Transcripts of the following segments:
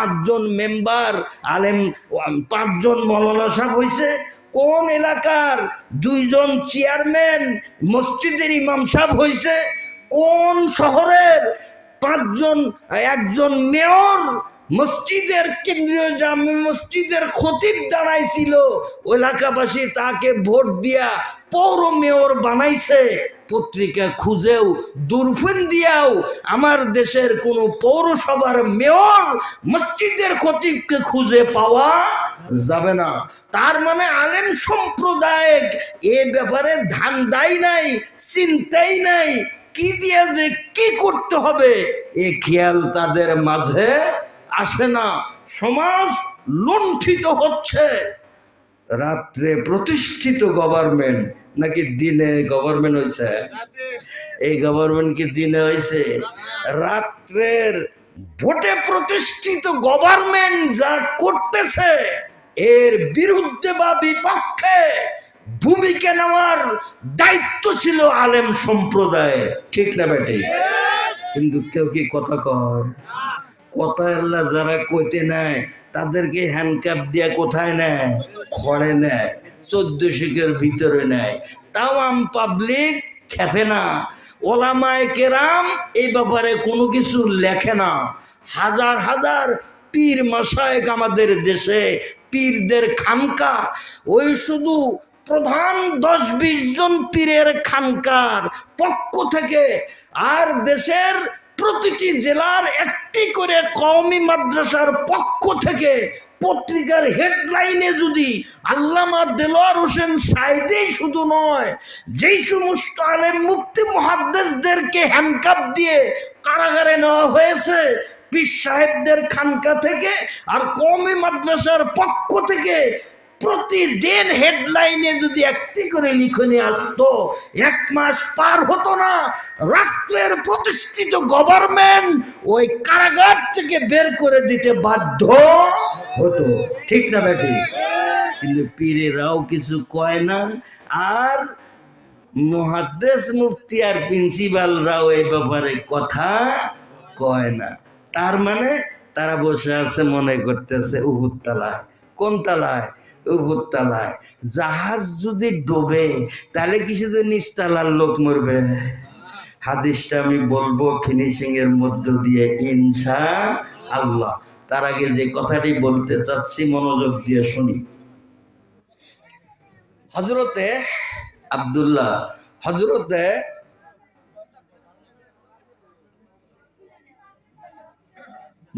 পাঁচজন মেম্বার, আলেম পাঁচজন মৌলানা সাহেব হয়েছে কোন এলাকার দুইজন চেয়ারম্যান, মসজিদের ইমাম সাহেব হয়েছে কোন শহরের পাঁচজন, একজন মেয়র মসজিদের কেন্দ্রীয় জামে মসজিদের খতিব দাঁড়াইছিল। এলাকাবাসী তাকে ভোট দিয়া পৌর মেয়র বানাইছে। পত্রিকা খুঁজেও দূরফিন দিয়াও আমার দেশের কোনো পৌরসভার মেয়র মসজিদের খতিবকে খুঁজে পাওয়া যাবে না। তার মানে আলেম সম্প্রদায় এ ব্যাপারে ধান দাই নাই, চিন্তাই নাই। কি দিয়ে যে কি করতে হবে, এ খেয়াল তাদের মাঝে আসে না। সমাজ লুণ্ঠিত হচ্ছে। রাত্রে প্রতিষ্ঠিত গভর্নমেন্ট নাকি দিনে গভর্নমেন্ট হয়েছে এই গভর্নমেন্ট কি দিনে হয়েছে রাত্রের ভোটে প্রতিষ্ঠিত গভর্নমেন্ট যা করতেছে এর বিরুদ্ধে বা বিপক্ষে ভূমিকা নেওয়ার দায়িত্ব ছিল আলেম সম্প্রদায়ের। ঠিক না বেটে? কিন্তু কেউ কি কথা কয়? কথা আল্লাহ যারা কইতে নেয়, তাদেরকে হ্যান্ডকাপ দিয়ে কোথায় নেয়? খড়ে নেয় চোদ্দ শিখের ভিতরে নেয়। তাও আম পাবলিক খেপে না। ওলামায় কেরাম এই ব্যাপারে কোনো কিছু লেখে না। হাজার হাজার পীর মশায়েক আমাদের দেশে, পীরদের খানকা। ওই শুধু প্রধান দশ বিশ জন পীরের খানকার পক্ষ থেকে। আর দেশের প্রতিটি জেলার একটি করে কওমি মাদ্রাসার পক্ষ থেকে পত্রিকার হেডলাইনে যদি আল্লামা দেলোয়ার হোসেন সাইদেই শুধু নয়, যেই সমস্ত আলেম মুক্তি মহাদ্দেশদেরকে হ্যান্ডকাপ দিয়ে কারাগারে নেওয়া হয়েছে, পীর সাহেবদের খানকা থেকে আর কওমি মাদ্রাসার পক্ষ থেকে প্রতিদিন হেডলাইনে যদি একটি করে লিখনে আসতো, এক মাস পার হতো না, রাত্রের প্রতিষ্ঠিত গভর্নমেন্ট ওই কারাগার থেকে বের করে দিতে বাধ্য হতো। ঠিক না বেটি কিন্তু পীরেরাও কিছু কয় না, আর মহাদেশ মুফতি আর প্রিন্সিপালরাও এই ব্যাপারে কথা কয় না। তার মানে তারা বসে আছে মনে করতেছে উহুদ তালায়। কোন তালায়? উহুদ তালায়। জাহাজ যদি ডোবে, তাহলে কি শুধু নিচতলার লোক মরবে? হাদিসটা আমি বলব ফিনিশিং এর মধ্য দিয়ে ইনসা আল্লাহ। তার আগে যে কথাটি বলতে চাচ্ছি, মনোযোগ দিয়ে শুনি। হজরতে আব্দুল্লাহ হজরতে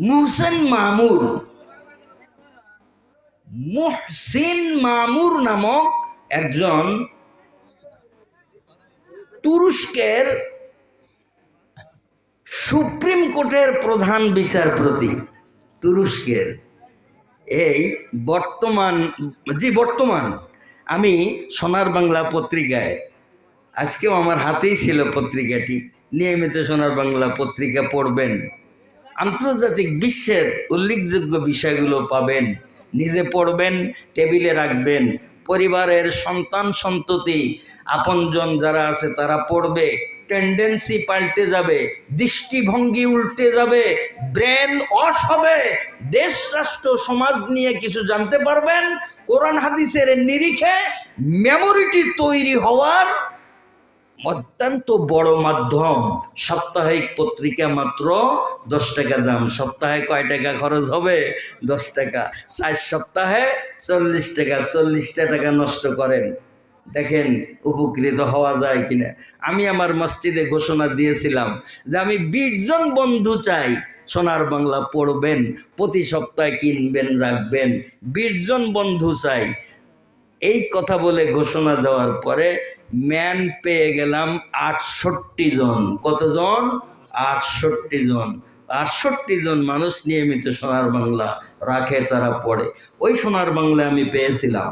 মুহসেন মামুর মুহসিন মামুর নামক একজন তুরস্কের সুপ্রিম কোর্টের প্রধান বিচারপতি, তুরস্কের। এই বর্তমান, জি, বর্তমান। আমি সোনার বাংলা পত্রিকায়, আজকেও আমার হাতেই ছিল পত্রিকাটি। নিয়মিত সোনার বাংলা পত্রিকা পড়বেন। আন্তর্জাতিক বিশ্বের উল্লেখযোগ্য বিষয়গুলো পাবেন। নিজে পড়বেন, টেবিলে রাখবেন। পরিবারের সন্তান সন্ততি, আপনজন যারা আছে তারা পড়বে টেন্ডেন্সি পাল্টে যাবে, দৃষ্টিভঙ্গি উল্টে যাবে ব্রেন অস হবে। দেশ, রাষ্ট্র, সমাজ নিয়ে কিছু জানতে পারবেন, কোরআন, হাদিসের নিরিখে মেমোরিটি তৈরি হওয়ার অত্যন্ত বড় মাধ্যম। সাপ্তাহিক পত্রিকা মাত্র দশ টাকা দাম। সপ্তাহে কয় টাকা খরচ হবে? দশ টাকা। চার সপ্তাহে চল্লিশ টাকা। চল্লিশটা টাকা নষ্ট করেন। দেখেন, উপকৃত হওয়া যায় কিনা। আমি আমার মসজিদে ঘোষণা দিয়েছিলাম যে আমি বিশ জন বন্ধু চাই। সোনার বাংলা পড়বেন, প্রতি সপ্তাহে কিনবেন, রাখবেন। বিশ জন বন্ধু চাই। এই কথা বলে ঘোষণা দেওয়ার পরে ম্যান পেয়ে গেলাম আটষট্টি জন। কতজন? আটষট্টি জন। আটষট্টি জন মানুষ নিয়মিত সোনার বাংলা রাখে তারা পড়ে। ওই সোনার বাংলা আমি পেয়েছিলাম।